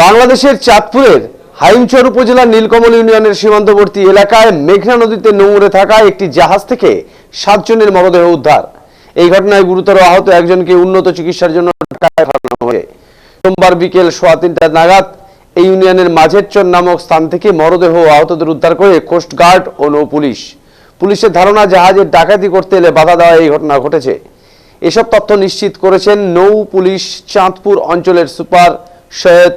বাংলাদেশের চাঁদপুরের হাইমচর উপজেলার নীলকমল ইউনিয়নের সীমান্তবর্তী এলাকায় মেঘনা নদীতে নোংরে থাকা একটি জাহাজ থেকে সাতজনের মরদেহ উদ্ধার। এই ঘটনায় গুরুতর আহত একজনকে উন্নত চিকিৎসার জন্য ঢাকায় পাঠানো হয়েছে। সোমবার বিকেল সোয়া তিনটা নাগাদ এই ইউনিয়নের মাঝেরচর নামক স্থান থেকে মরদেহ আহতদের উদ্ধার করে কোস্টগার্ড ও নৌ পুলিশ। পুলিশের ধারণা, জাহাজের ডাকাতি করতে এলে বাধা দেওয়া এই ঘটনা ঘটেছে। এসব তথ্য নিশ্চিত করেছেন নৌ পুলিশ চাঁদপুর অঞ্চলের সুপার সৈয়দ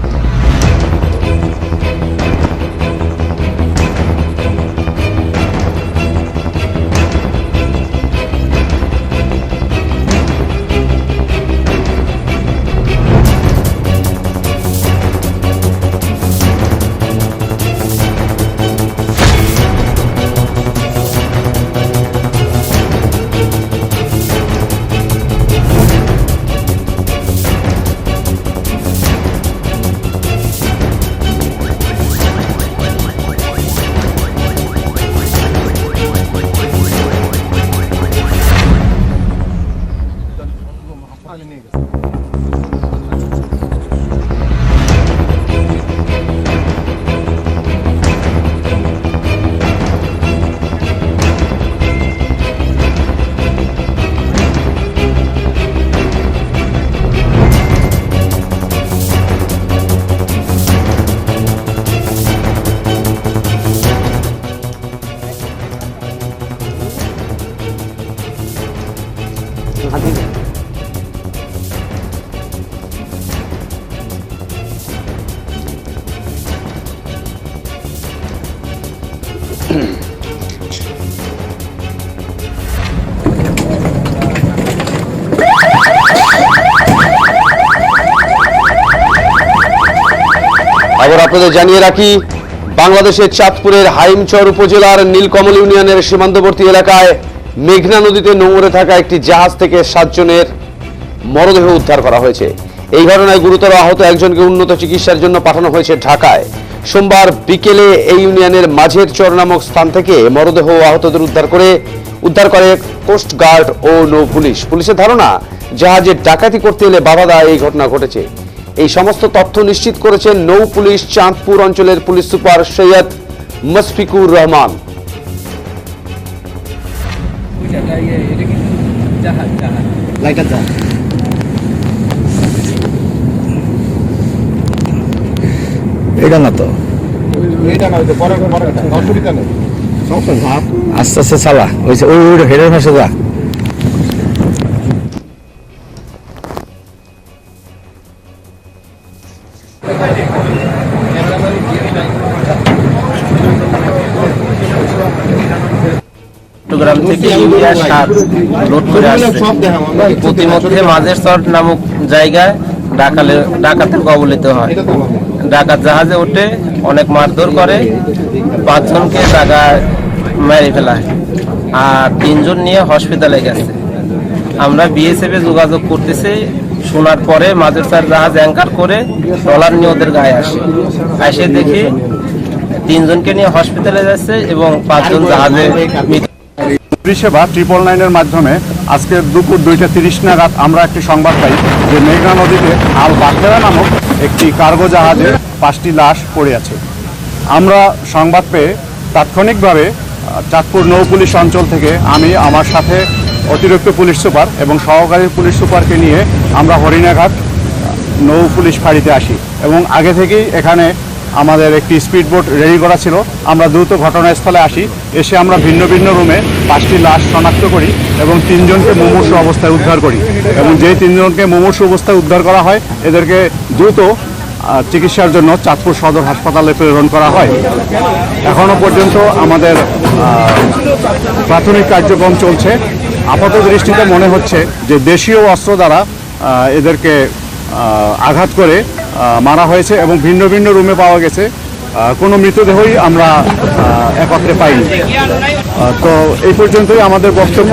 আবার আপনাদের জানিয়ে রাখি বাংলাদেশের চাঁদপুরের হাইমচর উপজেলার নীলকমল ইউনিয়নের সীমান্তবর্তী এলাকায় মেঘনা নদীতে নোংরে থাকা একটি জাহাজ থেকে সাতজনের মরদেহ উদ্ধার করা হয়েছে। এই ঘটনায় গুরুতর আহত একজনকে উন্নত চিকিৎসার জন্য পাঠানো হয়েছে ঢাকায়। সোমবার বিকেলে এই ইউনিয়নের মাঝের চর নামক স্থান থেকে মরদেহ আহতদের উদ্ধার করে উদ্ধার করে কোস্ট গার্ড ও নৌ পুলিশ। পুলিশের ধারণা জাহাজের ডাকাতি করতে এলে বাধা এই ঘটনা ঘটেছে। এই সমস্ত তথ্য নিশ্চিত করেছেন নৌ পুলিশ চাঁদপুর অঞ্চলের পুলিশ সুপার সৈয়দ মশফিকুর রহমান। ইয়ে, এটা কিন্তু জাহাজ, জাহাজ। লাইটার দাও এটা না তো। এইটা না ওইটা পরে পরে অসুবিধা নেই আস্তে আস্তে চালা। ওই ওই ওই হেডের পাশে যা। চট্টগ্রাম থেকে ইউরিয়া সার লোড করে আসছে। প্রতিমধ্যে মাঝের চট নামক জায়গায় ডাকালে ডাকাতের কবলিত হয়। ডাকাত জাহাজে ওঠে অনেক মারধর করে পাঁচজনকে জায়গায় মেরে ফেলায় আর তিনজন নিয়ে হসপিটালে গেছে। আমরা বিএসএফে যোগাযোগ করতেছি শোনার পরে মাঝের চার জাহাজ অ্যাঙ্কার করে ট্রলার নিয়ে ওদের গায়ে আসে। এসে দেখি তিনজনকে নিয়ে হসপিটালে যাচ্ছে এবং পাঁচজন জাহাজে পরিষেবা ট্রিপল নাইনের মাধ্যমে আজকে দুপুর দুইটা তিরিশ নাগাদ আমরা একটি সংবাদ পাই যে মেঘনা নদীতে আল বাখেরা নামক একটি কার্গো জাহাজে পাঁচটি লাশ পড়ে আছে। আমরা সংবাদ পেয়ে তাৎক্ষণিকভাবে চাঁদপুর নৌ পুলিশ অঞ্চল থেকে আমি, আমার সাথে অতিরিক্ত পুলিশ সুপার এবং সহকারী পুলিশ সুপারকে নিয়ে আমরা হরিণাঘাট নৌ পুলিশ ফাঁড়িতে আসি এবং আগে থেকেই এখানে আমাদের একটি স্পিড বোট রেডি করা ছিল। আমরা দ্রুত ঘটনাস্থলে আসি। এসে আমরা ভিন্ন ভিন্ন রুমে পাঁচটি লাশ শনাক্ত করি এবং তিনজনকে মুমূর্ষু অবস্থায় উদ্ধার করি। এবং যেই তিনজনকে মুমূর্ষু অবস্থায় উদ্ধার করা হয়, এদেরকে দ্রুত চিকিৎসার জন্য চাঁদপুর সদর হাসপাতালে প্রেরণ করা হয়। এখনও পর্যন্ত আমাদের প্রাথমিক কার্যক্রম চলছে। আপাত দৃষ্টিতে মনে হচ্ছে যে দেশীয় অস্ত্র দ্বারা এদেরকে আঘাত করে মারা হয়েছে এবং ভিন্ন ভিন্ন রুমে পাওয়া গেছে। কোনো মৃতদেহই আমরা একত্রে পাইনি। তো এই পর্যন্তই আমাদের বক্তব্য।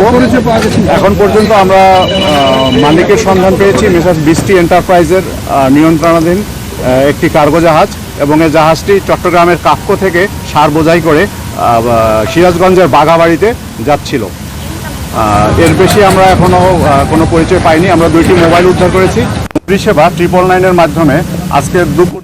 এখন পর্যন্ত আমরা মালিকের সন্ধান পেয়েছি মেসার্স বৃষ্টি এন্টারপ্রাইজের নিয়ন্ত্রণাধীন একটি কার্গো জাহাজ এবং এই জাহাজটি চট্টগ্রামের কাক্ষ থেকে সার বোঝাই করে সিরাজগঞ্জের বাঘাবাড়িতে যাচ্ছিল। এর বেশি আমরা এখনও কোনো পরিচয় পাইনি। আমরা দুইটি মোবাইল উদ্ধার করেছি। পরিষেবা ট্রিপল নাইনের মাধ্যমে আজকে দুপুর